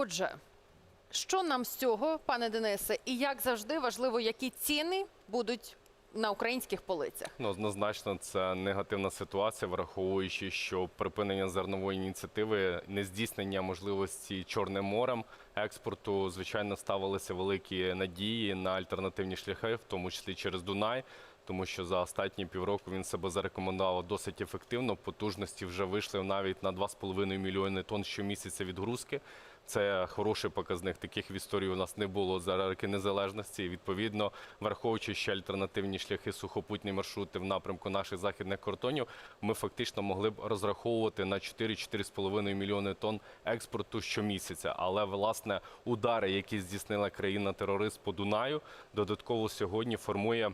Отже, що нам з цього, пане Денисе, і як завжди важливо, які ціни будуть на українських полицях? Ну, однозначно, це негативна ситуація, враховуючи, що припинення зернової ініціативи, нездійснення можливості Чорним морем експорту, звичайно, ставилися великі надії на альтернативні шляхи, в тому числі через Дунай. Тому що за останні півроку він себе зарекомендував досить ефективно. Потужності вже вийшли навіть на 2,5 мільйони тонн щомісяця відгрузки. Це хороший показник. Таких в історії у нас не було за роки незалежності. І відповідно, враховуючи ще альтернативні шляхи, сухопутні маршрути в напрямку наших західних кордонів, ми фактично могли б розраховувати на 4-4,5 мільйони тонн експорту щомісяця. Але власне удари, які здійснила країна-терорист по Дунаю, додатково сьогодні формує.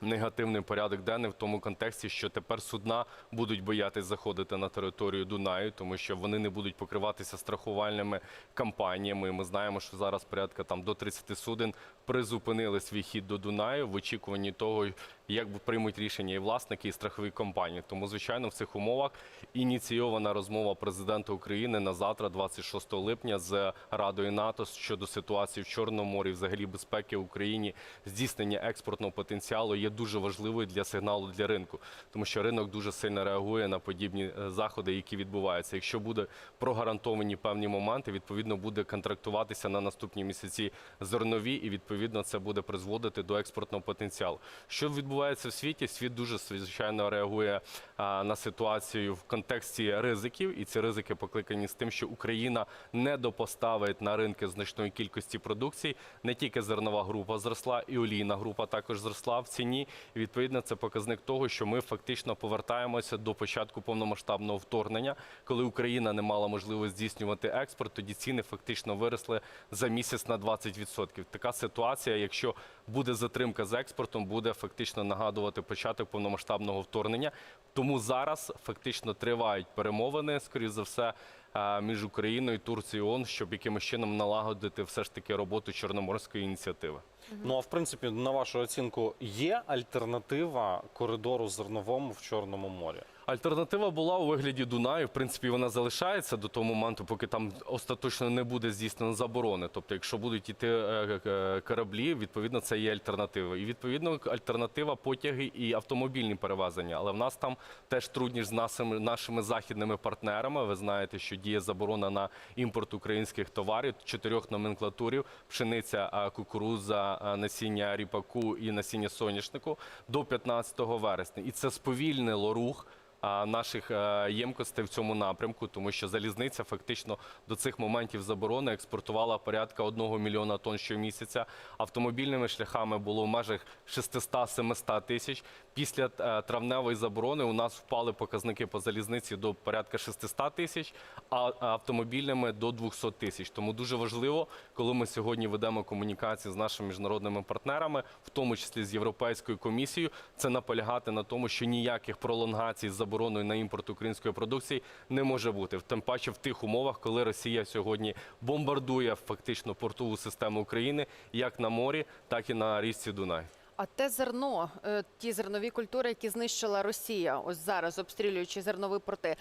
Негативний порядок денний в тому контексті, що тепер судна будуть боятись заходити на територію Дунаю, тому що вони не будуть покриватися страхувальними кампаніями. Ми знаємо, що зараз порядка там до 30 суден призупинили свій хід до Дунаю в очікуванні того, як приймуть рішення і власники, і страхові компанії. Тому, звичайно, в цих умовах ініційована розмова президента України на завтра, 26 липня, з Радою НАТО щодо ситуації в Чорному морі, взагалі безпеки в Україні, здійснення експортного потенціалу є дуже важливою для сигналу для ринку, тому що ринок дуже сильно реагує на подібні е, заходи, які відбуваються. Якщо буде прогарантовані певні моменти, відповідно буде контрактуватися на наступні місяці зернові, і відповідно це буде призводити до експортного потенціалу. Що відбувається в світі? Світ дуже звичайно реагує на ситуацію в контексті ризиків, і ці ризики покликані з тим, що Україна не допоставить на ринки значної кількості продукції. Не тільки зернова група зросла, і олійна група також зросла в ціні. І відповідно це показник того, що ми фактично повертаємося до початку повномасштабного вторгнення, коли Україна не мала можливості здійснювати експорт. Тоді ціни фактично виросли за місяць на 20%. Така ситуація, якщо буде затримка з експортом, буде фактично нагадувати початок повномасштабного вторгнення. Тому зараз фактично тривають перемовини, скоріш за все, е, між Україною, Турцією, ООН, щоб якимось чином налагодити все ж таки роботу чорноморської ініціативи. Ну а в принципі, на вашу оцінку, є альтернатива коридору зерновому в Чорному морі? Альтернатива була у вигляді Дунаю. В принципі, вона залишається до того моменту, поки там остаточно не буде здійснено заборони. Тобто, якщо будуть йти е, е, кораблі, відповідно це є альтернатива. І відповідно альтернатива потяги і автомобільні перевезення. Але в нас там теж трудність з нашими, нашими західними партнерами. Ви знаєте, що діє заборона на імпорт українських товарів, чотирьох номенклатурів: пшениця, е, кукурудза, е, насіння ріпаку і насіння соняшнику до 15 вересня. І це сповільнило рух наших е, ємкостей в цьому напрямку, тому що залізниця фактично до цих моментів заборони експортувала порядка 1 мільйона тонн щомісяця. Автомобільними шляхами було в межах 600-700 тисяч. Після е, травневої заборони у нас впали показники по залізниці до порядка 600 тисяч, а автомобільними до 200 тисяч. Тому дуже важливо, коли ми сьогодні ведемо комунікації з нашими міжнародними партнерами, в тому числі з Європейською комісією, це наполягати на тому, що ніяких пролонгацій з забороною на імпорт української продукції не може бути. Тим паче в тих умовах, коли Росія сьогодні бомбардує фактично портову систему України як на морі, так і на річці Дунай. А те зерно, е, ті зернові культури, які знищила Росія, ось зараз обстрілюючи зернові порти,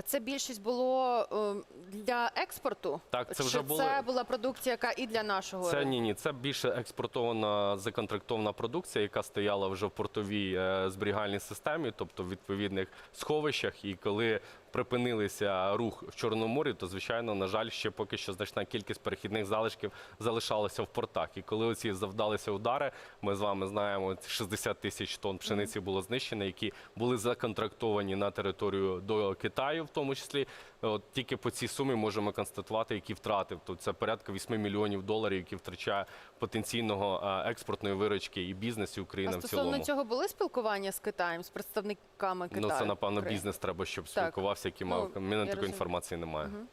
це більшість було е, для експорту? Так, це Чи вже були- це була продукція, яка і для нашого Це ні, ні, це більше експортована законтрактована продукція, яка стояла вже в портовій е, зберігальній системі, тобто в відповідних сховищах. І коли припинилися рух в Чорному морі, то звичайно, на жаль, ще поки що значна кількість перехідних залишків залишалася в портах. І коли оці завдалися удари, ми з вами знаємо, 60 тисяч тонн пшениці було знищено, які були законтрактовані на територію до Китаю, в тому числі. От тільки по цій сумі можемо констатувати, які втрати. Тобто це порядка 8 мільйонів доларів, які втрачає потенційного е, експортної виручки і бізнесу України А в стосовно цілому. цього були спілкування з Китаєм, з представниками Китаю? Ну це напевно бізнес треба, щоб Так. спілкувався, який мав Ну, У мене такої розумію. інформації немає. Е,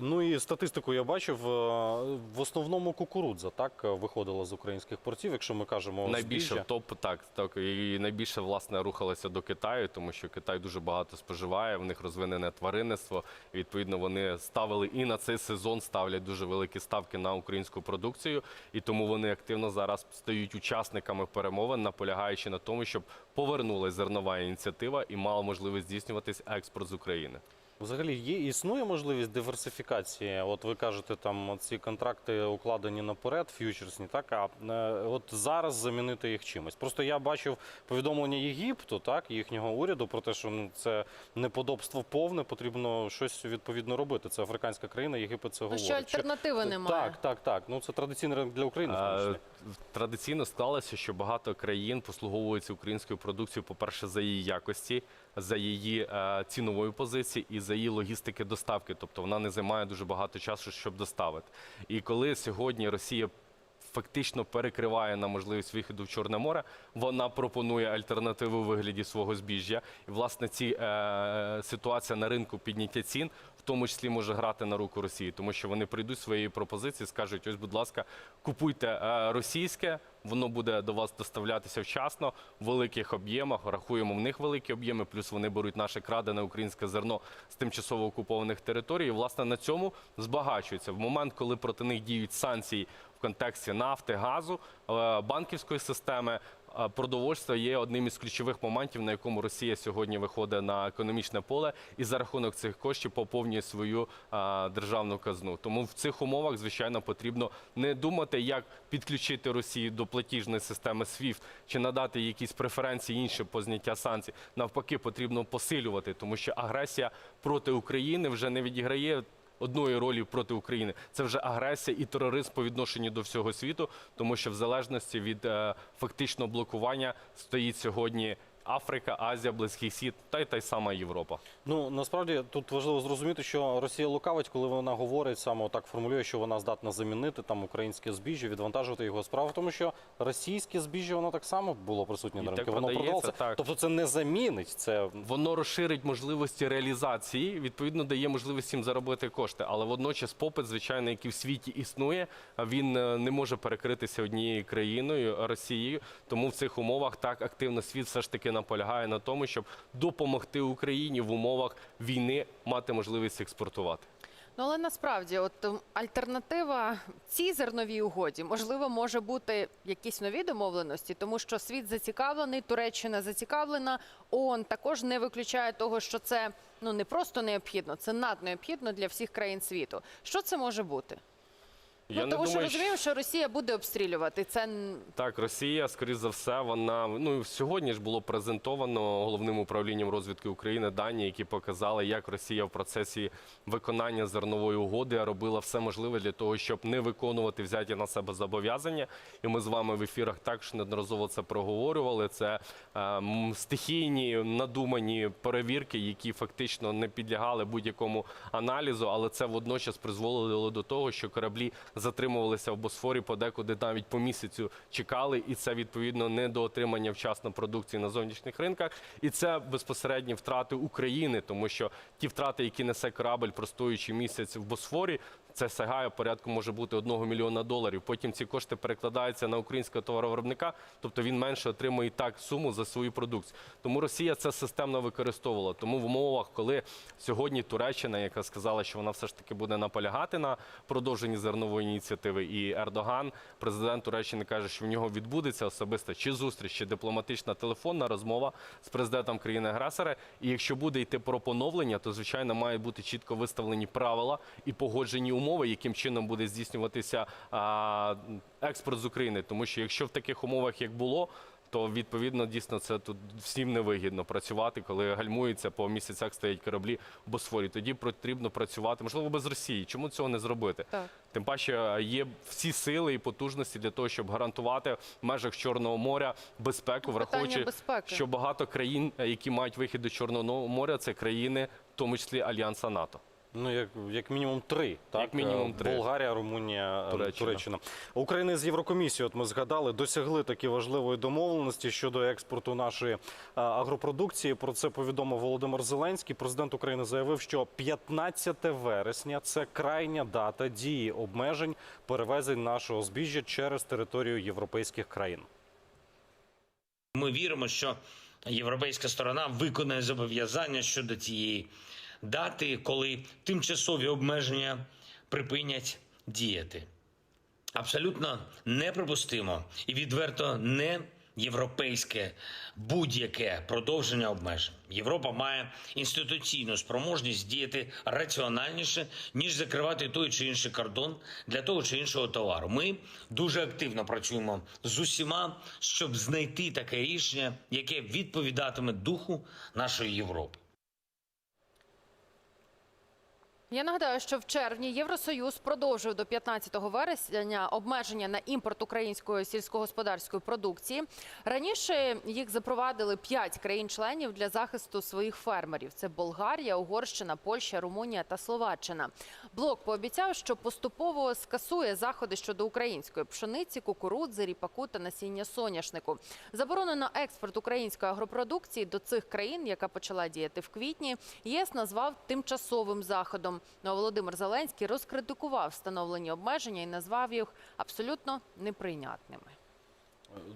Ну і статистику я бачив. е, В основному кукурудза так е, виходила з українських портів, якщо ми кажемо Найбільше збіжжя. топ так, так і найбільше власне рухалося до Китаю, тому що Китай дуже багато споживає. В них розвинене тваринництво. Відповідно, вони ставили і на цей сезон ставлять дуже великі ставки на українську продукцію, і тому вони активно зараз стають учасниками перемовин, наполягаючи на тому, щоб повернулася зернова ініціатива і мала можливість здійснюватись експорт з України. Взагалі є існує можливість диверсифікації. От ви кажете, там ці контракти укладені наперед, ф'ючерсні, так а е, от зараз замінити їх чимось. Просто я бачив повідомлення Єгипту, так їхнього уряду про те, що ну це неподобство повне, потрібно щось відповідно робити. Це африканська країна, Єгипет це Ну говорить. що альтернативи немає. Так, так, так. Ну це традиційний ринок для України. числі. Традиційно сталося, що багато країн послуговуються українською продукцією, по-перше, за її якості, за її е, цінової позиції і за її логістики доставки. Тобто вона не займає дуже багато часу, щоб доставити. І коли сьогодні Росія фактично перекриває на можливість виходу в Чорне море, вона пропонує альтернативу вигляді свого збіжжя. І власне ці е, ситуація на ринку підняття цін. В тому числі може грати на руку Росії, тому що вони прийдуть своєю пропозиції, скажуть: ось, будь ласка, купуйте е, російське, воно буде до вас доставлятися вчасно в великих об'ємах. Рахуємо в них великі об'єми, плюс вони беруть наше крадене українське зерно з тимчасово окупованих територій. І, власне, на цьому збагачуються. В момент, коли проти них діють санкції в контексті нафти, газу, е, банківської системи. Продовольство є одним із ключових моментів, на якому Росія сьогодні виходить на економічне поле і за рахунок цих коштів поповнює свою державну казну. Тому в цих умовах, звичайно, потрібно не думати, як підключити Росію до платіжної системи SWIFT чи надати якісь преференції інші по зняття санкцій. Навпаки, потрібно посилювати, тому що агресія проти України вже не відіграє. Одної ролі проти України. Це вже агресія і тероризм по відношенню до всього світу, тому що в залежності від е, фактичного блокування стоїть сьогодні Африка, Азія, Близький Схід та й та й сама Європа. Ну насправді тут важливо зрозуміти, що Росія лукавить, коли вона говорить саме так формулює, що вона здатна замінити там українське збіжжя, відвантажувати його справа, тому що російське збіжжя воно так само було присутнє на ринку. Воно продавалося. так. Тобто це не замінить. Це Воно розширить можливості реалізації, відповідно дає можливість їм заробити кошти. Але водночас попит, звичайно, який в світі існує, він е, не може перекритися однією країною Росією. Тому в цих умовах так активно світ все ж таки наполягає на тому, щоб допомогти Україні в умовах війни мати можливість експортувати. Ну але насправді, от альтернатива цій зерновій угоді можливо може бути якісь нові домовленості, тому що світ зацікавлений, Туреччина зацікавлена. ООН також не виключає того, що це ну не просто необхідно, це наднеобхідно для всіх країн світу. Що це може бути? Я ну, не тому що думаю, що- розуміємо, що Росія буде обстрілювати. Це Так, Росія, скоріш за все, вона ну сьогодні ж було презентовано головним управлінням розвідки України дані, які показали, як Росія в процесі виконання зернової угоди робила все можливе для того, щоб не виконувати взяті на себе зобов'язання. І ми з вами в ефірах також неодноразово це проговорювали. Це е, стихійні надумані перевірки, які фактично не підлягали будь-якому аналізу, але це водночас призводило до того, що кораблі затримувалися в Босфорі подекуди навіть по місяцю чекали, і це відповідно не до отримання вчасно продукції на зовнішніх ринках. І це безпосередні втрати України, тому що ті втрати, які несе корабель, простуючи місяць в Босфорі. Це сягає порядку може бути одного мільйона доларів. Потім ці кошти перекладаються на українського товаровиробника, тобто він менше отримує і так суму за свою продукцію. Тому Росія це системно використовувала. Тому в умовах, коли сьогодні Туреччина, яка сказала, що вона все ж таки буде наполягати на продовженні зернової ініціативи, і Ердоган, президент Туреччини, каже, що в нього відбудеться особиста чи зустріч, чи дипломатична телефонна розмова з президентом країни-агресора. І якщо буде йти про поновлення, то звичайно мають бути чітко виставлені правила і погоджені умови, яким чином буде здійснюватися експорт з України. Тому що якщо в таких умовах, як було, то відповідно дійсно це тут всім невигідно працювати, коли гальмується по місяцях стоять кораблі в Босфорі. Тоді потрібно працювати, можливо, без Росії. Чому цього не зробити? так. Тим паче є всі сили і потужності для того, щоб гарантувати в межах Чорного моря безпеку, враховуючи, що багато країн, які мають вихід до Чорного моря, це країни, в тому числі Альянса НАТО. Ну як, як мінімум три. Так Як мінімум три. Болгарія, Румунія, е, Туреччина. Туреччина. Україна з Єврокомісією, от ми згадали, досягли такі важливої домовленості щодо експорту нашої е, агропродукції. Про це повідомив Володимир Зеленський. Президент України заявив, що 15 вересня це крайня дата дії обмежень перевезень нашого збіжжя через територію європейських країн. Ми віримо, що європейська сторона виконає зобов'язання щодо цієї дати, коли тимчасові обмеження припинять діяти. Абсолютно неприпустимо і відверто не європейське будь-яке продовження обмежень. Європа має інституційну спроможність діяти раціональніше, ніж закривати той чи інший кордон для того чи іншого товару. Ми дуже активно працюємо з усіма, щоб знайти таке рішення, яке відповідатиме духу нашої Європи. Я нагадаю, що в червні Євросоюз продовжив до 15 вересня обмеження на імпорт української сільськогосподарської продукції. Раніше їх запровадили п'ять країн-членів для захисту своїх фермерів: це Болгарія, Угорщина, Польща, Румунія та Словаччина. Блок пообіцяв, що поступово скасує заходи щодо української пшениці, кукурудзи, ріпаку та насіння соняшнику. Заборону на експорт української агропродукції до цих країн, яка почала діяти в квітні, ЄС назвав тимчасовим заходом. Ну а Володимир Зеленський розкритикував встановлені обмеження і назвав їх абсолютно неприйнятними.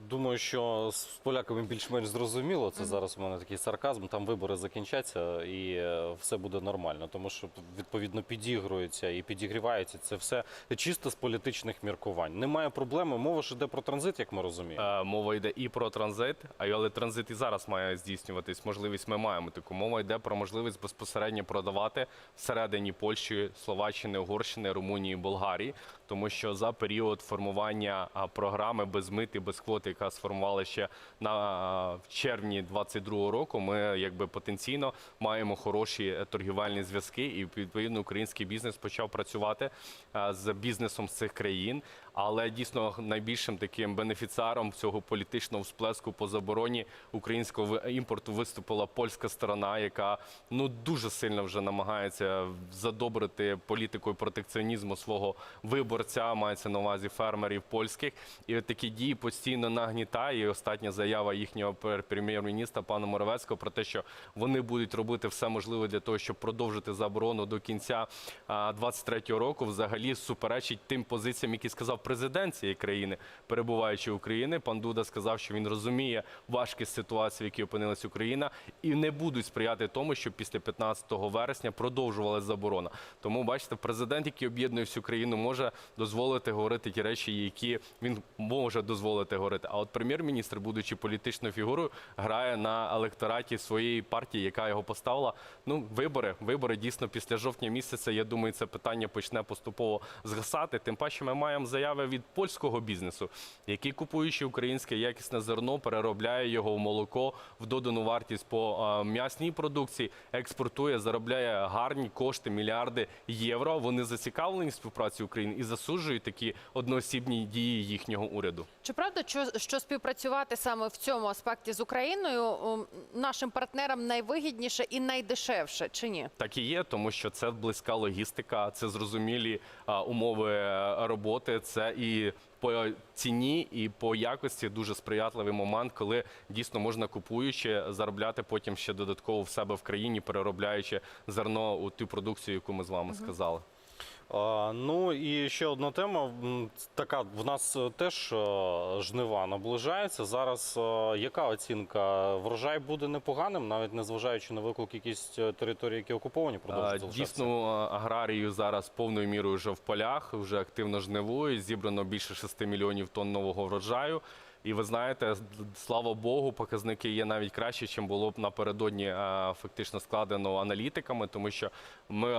Думаю, що з поляками більш-менш зрозуміло. Це зараз у мене такий сарказм. Там вибори закінчаться і е, все буде нормально, тому що відповідно підігрується і підігрівається це все чисто з політичних міркувань. Немає проблеми. Мова ж йде про транзит, як ми розуміємо. Е, Мова йде і про транзит, а але транзит і зараз має здійснюватись. Можливість ми маємо таку. Мова йде про можливість безпосередньо продавати всередині Польщі, Словаччини, Угорщини, Румунії, Болгарії, тому що за період формування програми без мит і без квоти, яка сформувала ще на в червні 22 року, ми якби потенційно маємо хороші е, торгівельні зв'язки, і відповідно український бізнес почав працювати з бізнесом з цих країн. Але дійсно найбільшим таким бенефіціаром цього політичного всплеску по забороні українського імпорту виступила польська сторона, яка ну дуже сильно вже намагається задобрити політикою протекціонізму свого виборця, мається на увазі фермерів польських. І такі дії постійно нагнітає. І остання заява їхнього прем'єр-міністра пана Моровецького про те, що вони будуть робити все можливе для того, щоб продовжити заборону до кінця 23-го року, взагалі суперечить тим позиціям, які сказав президент цієї країни, перебуваючи в Україні. Пан Дуда сказав, що він розуміє важкість ситуації, в якій опинилась Україна, і не будуть сприяти тому, щоб після 15 вересня продовжувалася заборона. Тому бачите, президент, який об'єднує всю країну, може дозволити говорити ті речі, які він може дозволити говорити. А от прем'єр-міністр, будучи політичною фігурою, грає на електораті своєї партії, яка його поставила. Ну, вибори, вибори дійсно після жовтня місяця. Я думаю, це питання почне поступово згасати. Тим паче, ми маємо заяви від польського бізнесу, який купуючи українське якісне зерно, переробляє його в молоко, в додану вартість по м'ясній продукції, експортує, заробляє гарні кошти, мільярди євро. Вони зацікавлені в співпраці України і засуджують такі одноосібні дії їхнього уряду. Чи правда, що, співпрацювати саме в цьому аспекті з Україною нашим партнерам найвигідніше і найдешевше, чи ні? Так і є, тому що це близька логістика, це зрозумілі умови е, роботи. Це і по ціні, і по якості дуже сприятливий момент, коли дійсно можна купуючи заробляти потім ще додатково в себе в країні, переробляючи зерно у ту продукцію, яку ми з вами сказали. Ну і ще одна тема. Така в нас е, теж е, жнива наближається. Зараз е, яка оцінка? Врожай буде непоганим, навіть незважаючи на виклик якісь території, які окуповані, продовжують? Дійсно, аграрію зараз повною мірою вже в полях, вже активно жнивують. Зібрано більше 6 мільйонів тонн нового врожаю. І ви знаєте, слава Богу, показники є навіть краще, чим було б напередодні фактично складено аналітиками, тому що ми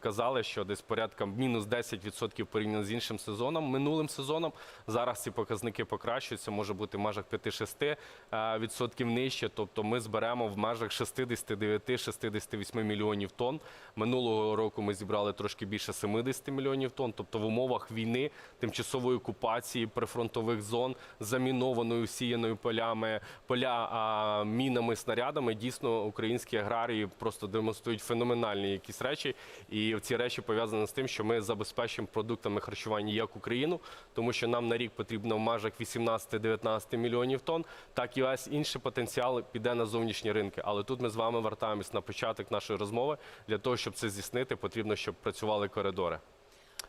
казали, що десь порядка мінус 10% порівняно з іншим сезоном, минулим сезоном. Зараз ці показники покращуються, може бути в межах 5-6% відсотків нижче. Тобто ми зберемо в межах 69-68 мільйонів тонн. Минулого року ми зібрали трошки більше 70 мільйонів тонн. Тобто в умовах війни, тимчасової окупації прифронтових зон, замінованою, всіяною полями, поля а, мінами, снарядами, дійсно українські аграрії просто демонструють феноменальні якісь речі. І ці речі пов'язані з тим, що ми забезпечимо продуктами харчування як Україну, тому що нам на рік потрібно в межах 18-19 мільйонів тонн, так і весь інший потенціал піде на зовнішні ринки. Але тут ми з вами вертаємось на початок нашої розмови. Для того, щоб це здійснити, потрібно, щоб працювали коридори.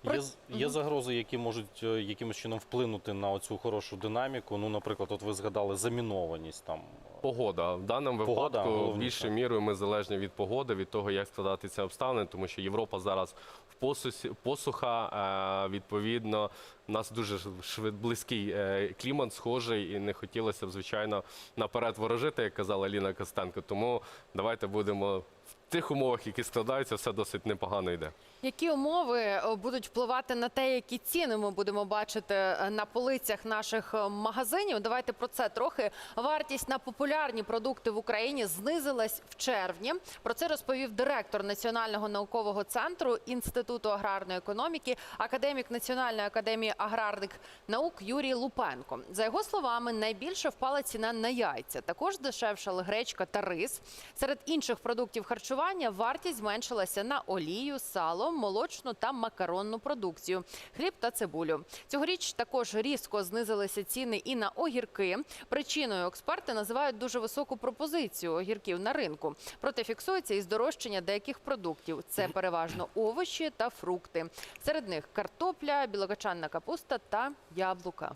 Є, є загрози, які можуть е, якимось чином вплинути на цю хорошу динаміку. Ну, наприклад, от ви згадали замінованість там. Погода в даному Погода, випадку головне, більшою так. мірою ми залежні від погоди, від того, як складатися обставини, тому що Європа зараз в посусі, посуха. е, Відповідно, у нас дуже швид, близький е, клімат, схожий, і не хотілося б, звичайно, наперед ворожити, як казала Ліна Костенко. Тому давайте будемо в тих умовах, які складаються, все досить непогано йде. Які умови е, будуть впливати на те, які ціни ми будемо бачити е, на полицях наших е, магазинів? Давайте про це трохи. Вартість на популярні продукти в Україні знизилась в червні. Про це розповів директор Національного наукового центру Інституту аграрної економіки, академік Національної академії аграрних наук Юрій Лупенко. За його словами, найбільше впала ціна на яйця. Також дешевшали гречка та рис. Серед інших продуктів харчування вартість зменшилася на олію, сало, молочну та макаронну продукцію, хліб та цибулю. Цьогоріч також різко знизилися ціни і на огірки. Причиною експерти називають дуже високу пропозицію огірків на ринку. Проте фіксується і здорожчання деяких продуктів. Це переважно овочі та фрукти. Серед них картопля, білокачанна капуста та яблука.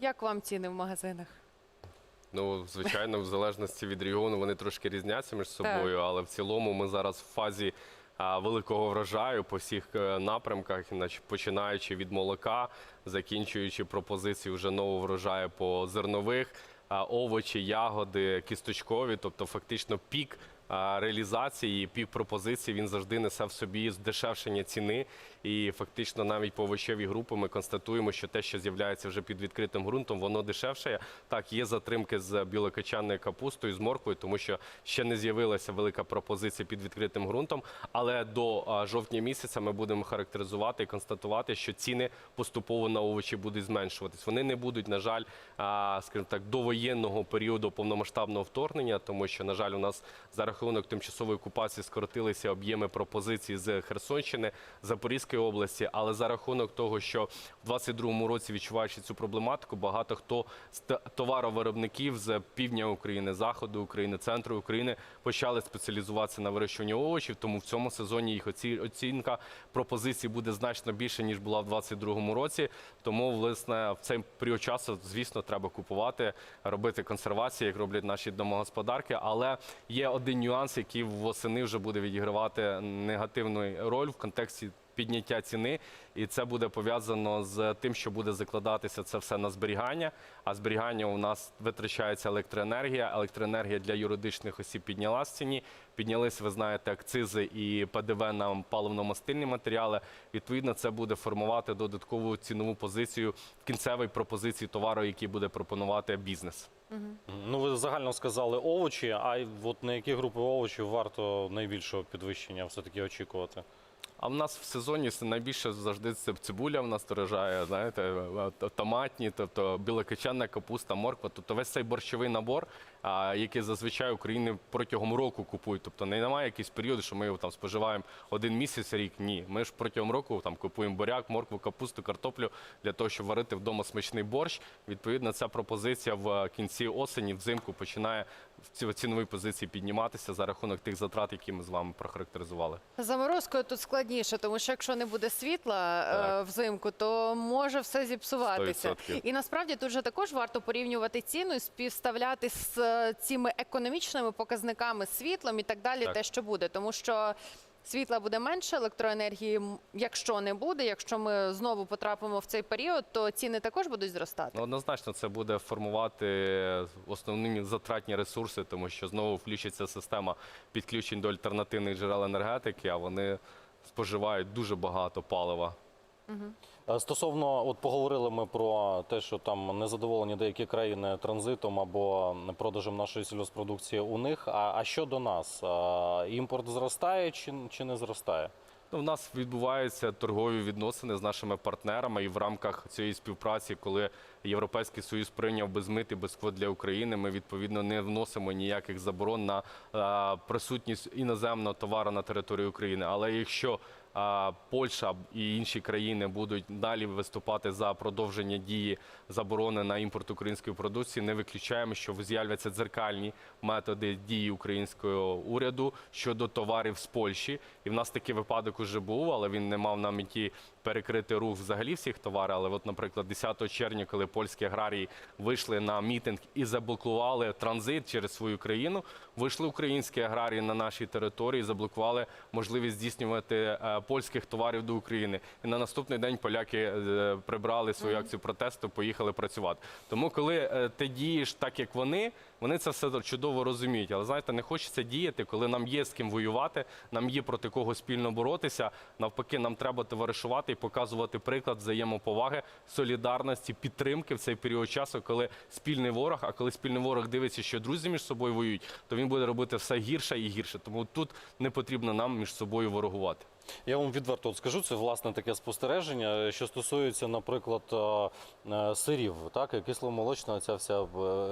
Як вам ціни в магазинах? Ну, звичайно, в залежності від регіону вони трошки різняться між собою, але в цілому ми зараз в фазі а, великого врожаю по всіх е, напрямках, іначе починаючи від молока, закінчуючи пропозиції вже нового врожаю по зернових, а, овочі, ягоди, кісточкові, тобто фактично пік. а, Реалізації, пік пропозиції він завжди несе в собі здешевшення ціни, і фактично навіть по овочевій групи ми констатуємо, що те, що з'являється вже під відкритим ґрунтом, воно дешевше. Так, є затримки з білокачанною капустою, з морквою, тому що ще не з'явилася велика пропозиція під відкритим ґрунтом. Але до жовтня місяця ми будемо характеризувати і констатувати, що ціни поступово на овочі будуть зменшуватись. Вони не будуть, на жаль, скажімо так, до воєнного періоду повномасштабного вторгнення, тому що, на жаль, у нас за рахунок тимчасової окупації скоротилися об'єми пропозицій з Херсонщини, Запорізької області. Але за рахунок того, що в 22-му році відчуваючи цю проблематику, багато хто з товаровиробників з півдня України, заходу України, центру України почали спеціалізуватися на вирощуванні овочів. Тому в цьому сезоні їх оці- оцінка пропозицій буде значно більше ніж була в 22-му році. Тому власне в цей період часу, звісно, треба купувати, робити консервації, як роблять наші домогосподарки. Але є один нюанс, який восени вже буде відігравати негативну роль в контексті. Підняття ціни, і це буде пов'язано з тим, що буде закладатися це все на зберігання. А зберігання у нас витрачається електроенергія. Електроенергія для юридичних осіб піднялась в ціні. Піднялись, ви знаєте, акцизи і ПДВ на паливно-мастильні матеріали. Відповідно, це буде формувати додаткову цінову позицію в кінцевій пропозиції товару, який буде пропонувати бізнес. Ну, ви загально сказали овочі, а от на які групи овочів варто найбільшого підвищення все-таки очікувати? А в нас в сезоні найбільше завжди це цибуля в нас дорожає, знаєте, е, томатні, тобто білокачанна капуста, морква. Тобто весь цей борщовий набор, який зазвичай України протягом року купують. Тобто не немає якийсь період, що ми його там споживаємо один місяць, рік. Ні. Ми ж протягом року там купуємо буряк, моркву, капусту, картоплю для того, щоб варити вдома смачний борщ. Відповідно, ця пропозиція в кінці осені, взимку починає в ці цінові позиції підніматися за рахунок тих затрат, які ми з вами прохарактеризували. Заморозкою тут складніше, тому що якщо не буде світла е, Так. взимку, то може все зіпсуватися. 100%. І насправді тут же також варто порівнювати ціну і співставляти з е, цими економічними показниками світлом і так далі, Так. те, що буде, тому що. Світла буде менше, електроенергії, якщо не буде, якщо ми знову потрапимо в цей період, то ціни також будуть зростати. Ну, однозначно, це буде формувати основні затратні ресурси, тому що знову включиться система підключень до альтернативних джерел енергетики, а вони споживають дуже багато палива. Е, Стосовно, от поговорили ми про те, що там незадоволені деякі країни транзитом або продажем нашої сільгоспродукції у них. А, а що до нас? Е, Імпорт зростає чи, чи не зростає? Ну, в нас відбуваються торгові відносини з нашими партнерами, і в рамках цієї співпраці, коли Європейський Союз прийняв без мит і без квот для України, ми відповідно не вносимо ніяких заборон на е, присутність іноземного товару на території України. Але якщо Польща і інші країни будуть далі виступати за продовження дії заборони на імпорт української продукції. Не виключаємо, що з'являться дзеркальні методи дії українського уряду щодо товарів з Польщі. І в нас такий випадок уже був, але він не мав на меті перекрити рух взагалі всіх товарів. Але, от, наприклад, 10 червня, коли польські аграрії вийшли на мітинг і заблокували транзит через свою країну, вийшли українські аграрії на нашій території, заблокували можливість здійснювати е, польських товарів до України. І на наступний день поляки е, прибрали свою акцію протесту, поїхали працювати. Тому, коли е, ти дієш так, як вони, вони це все чудово розуміють. Але знаєте, не хочеться діяти, коли нам є з ким воювати, нам є проти кого спільно боротися. Навпаки, нам треба товаришувати і показувати приклад взаємоповаги, солідарності, підтримки в цей період часу, коли спільний ворог, а коли спільний ворог дивиться, що друзі між собою воюють, то він буде робити все гірше і гірше. Тому тут не потрібно нам між собою ворогувати. Я вам відверто скажу, це власне таке спостереження, що стосується, наприклад, е, е, сирів, так, кисломолочна ця вся е,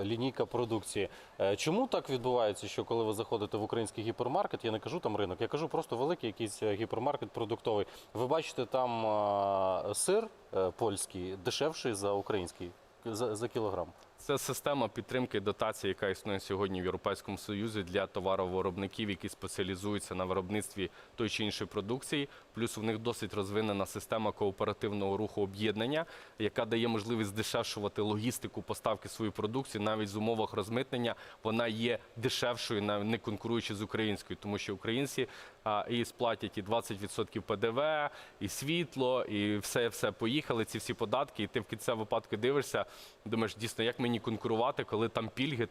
лінійка продукції. Е, Чому так відбувається, що коли ви заходите в український гіпермаркет, я не кажу там ринок, я кажу просто великий якийсь е, гіпермаркет продуктовий. Ви бачите там е, сир е, польський дешевший за український за, за кілограм. Це система підтримки і дотації, яка існує сьогодні в Європейському Союзі для товаровиробників, які спеціалізуються на виробництві той чи іншої продукції. Плюс у них досить розвинена система кооперативного руху об'єднання, яка дає можливість здешевшувати логістику поставки своєї продукції навіть з умовах розмитнення. Вона є дешевшою, не конкуруючи з українською, тому що українці і сплатять і 20% ПДВ, і світло, і все, все поїхали. Ці всі податки, і ти в кінцевому випадку дивишся, думаєш, дійсно, як мені конкурувати, коли там пільги, там